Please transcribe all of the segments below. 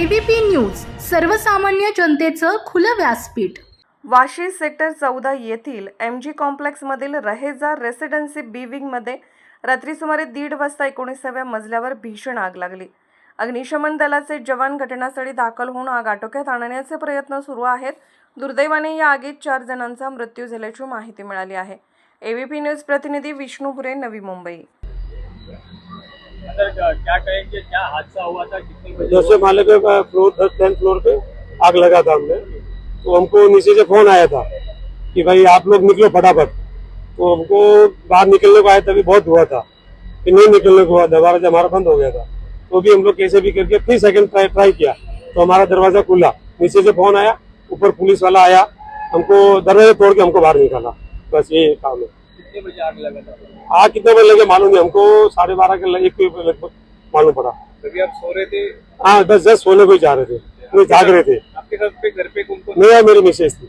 ABP news सर्वसामान्य जनतेचं खुलं व्यासपीठ. वाशी सेक्टर चौदा येथील एम जी कॉम्प्लेक्समधील रहेजा रेसिडेन्सी बी विंगमध्ये रात्री सुमारे दीड वाजता एकोणीसाव्या मजल्यावर भीषण आग लागली. अग्निशमन दलाचे जवान घटनास्थळी दाखल होऊन आग आटोक्यात आणण्याचे प्रयत्न सुरू आहेत. दुर्दैवाने या आगीत चार जणांचा मृत्यू झाल्याची माहिती मिळाली आहे. एबीपी न्यूज प्रतिनिधी विष्णू हुरे नवी मुंबई. अंदर क्या क्या कहेंगे क्या हादसा हुआ था कितने बजे दसवें माले पे फ्लोर टेंथ फ्लोर पे आग लगा था हमने तो हमको नीचे से फ़ोन आया था कि भाई आप लोग निकलो फटाफट। तो हमको बाहर निकलने को आया तभी बहुत हुआ था कि नहीं निकलने को हुआ दरवाज़ा हमारा बंद हो गया था। तो भी हम लोग कैसे भी करके फिर सेकंड ट्राई ट्राई किया तो हमारा दरवाज़ा खुला नीचे से फ़ोन आया ऊपर पुलिस वाला आया हमको दरवाज़ा तोड़ के हमको बाहर निकाला। बस ये काम है कितने बजे आग लगा था? आग कितने बजे लगे मालूम नहीं हमको साढ़े बारह के एक लगभग मालूम पड़ा। तभी आप सो रहे थे? हाँ बस जस्ट सोने को ही जा रहे थे। नहीं जाग रहे थे। आपके घर पे घर पे कौन कौन मैं मेरी मिसेज थी।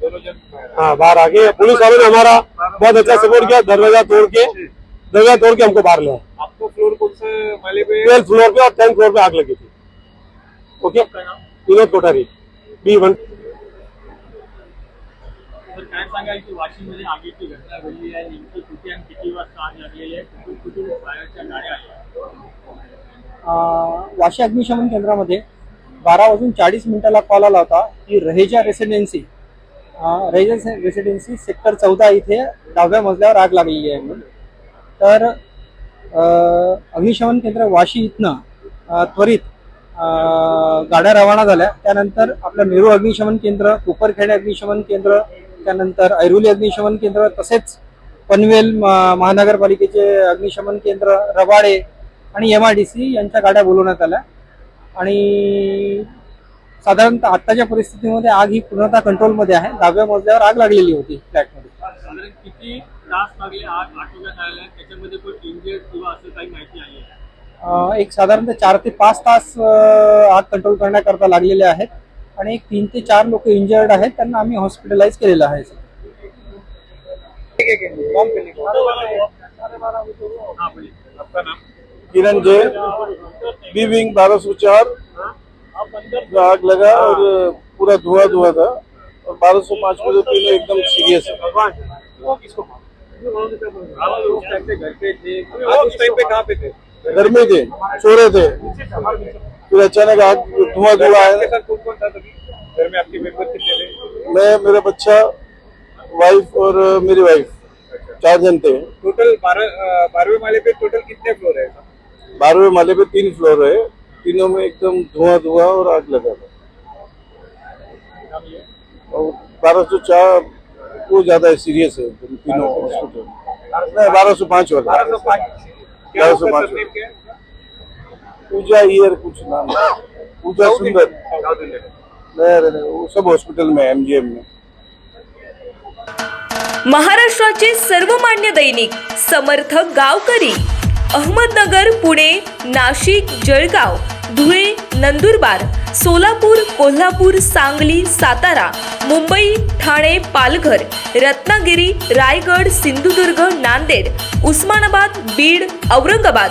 दोनों जन? हाँ बाहर आ गए। पुलिस वालों ने हमारा बहुत अच्छा सपोर्ट किया दरवाज़ा तोड़ के दरवाज़ा तोड़ के हमको बाहर लिया आपको फ्लोर कौन से माले पे? ट्वेल्थ फ्लोर पे और टेंथ फ्लोर पे आग लगी थी। Okay Vinod Kothari B one काय सांगाल की वाशिममध्ये आगीची घटना घडली आहे? नेमकी किती आणि किती वाजता आग लागलेली आहे? कुठून कुठून फायरच्या गाड्या आल्या वाशी अग्निशमन केंद्रामध्ये बारा वाजून चाळीस मिनिटाला कॉल आला होता की Raheja residency Raheja residency sector चौदा इथे दहाव्या मजल्यावर आग लागलेली आहे म्हणून. तर अग्निशमन केंद्र वाशी इथनं त्वरित गाड्या रवाना झाल्या. त्यानंतर आपलं नेहरू अग्निशमन केंद्र कोपरखेडे अग्निशमन केंद्र त्यानंतर ऐरोली अग्निशमन केंद्र तसेच पनवेल महानगरपालिकेचे अग्निशमन केंद्र रबाडे आणि एम आय डी सी यांच्या गाड्या बोलवण्यात आल्या. आणि साधारणतः आत्ताच्या परिस्थितीमध्ये आग ही पूर्णतः कंट्रोलमध्ये आहे. दहाव्या मजल्यावर आग लागलेली होती फ्लॅटमध्ये. साधारण किती तास लागले आग आटोक्यात आलेल्या? आहे त्याच्यामध्ये कोण इंजिअर्ड किंवा असं काही माहिती आली आहे? अं, एक साधारणतः चार ते पाच तास आग कंट्रोल करण्याकरता लागलेले आहेत. आणि एक तीन ते चार लोक इंजर्ड आहेत त्यांना आम्ही हॉस्पिटलाइज केलेलं आहे. हाँ आपका नाम किरण जैन बी विंग बारह सौ चार आप अंदर में आग लगा और पूरा धुआँ धुआँ था। और बारह सौ पाँच बजे तीनों एकदम सीरियस है। घर में थे सो रहे थे। फिर अचानक आग धुआँ धुआँ आया कौन कौन था घर में आपके मेंबर कितने मैं मेरा बच्चा वाइफ और मेरी वाइफ चार जन थे टोटल बारह बारहवें माले पे टोटल कितने फ्लोर है? बारहवें माले पे तीन फ्लोर है। तीनों में एकदम धुआँ धुआँ और आग लगा था। और बारह सौ चार वो ज़्यादा सीरियस है। तीनों हॉस्पिटल नहीं बारह सौ पाँच वाला। बारह सौ पाँच। पूजा ईयर कुछ नाम है। पूजा सुंदर। वो सब हॉस्पिटल में एमजीएम में। महाराष्ट्राचे सर्वमान्य दैनिक समर्थ गावकरी अहमदनगर पुणे नाशिक जळगाव धुळे नंदुरबार सोलापूर कोल्हापूर सांगली सातारा मुंबई ठाणे पालघर रत्नागिरी रायगड सिंधुदुर्ग नांदेड उस्मानाबाद बीड औरंगाबाद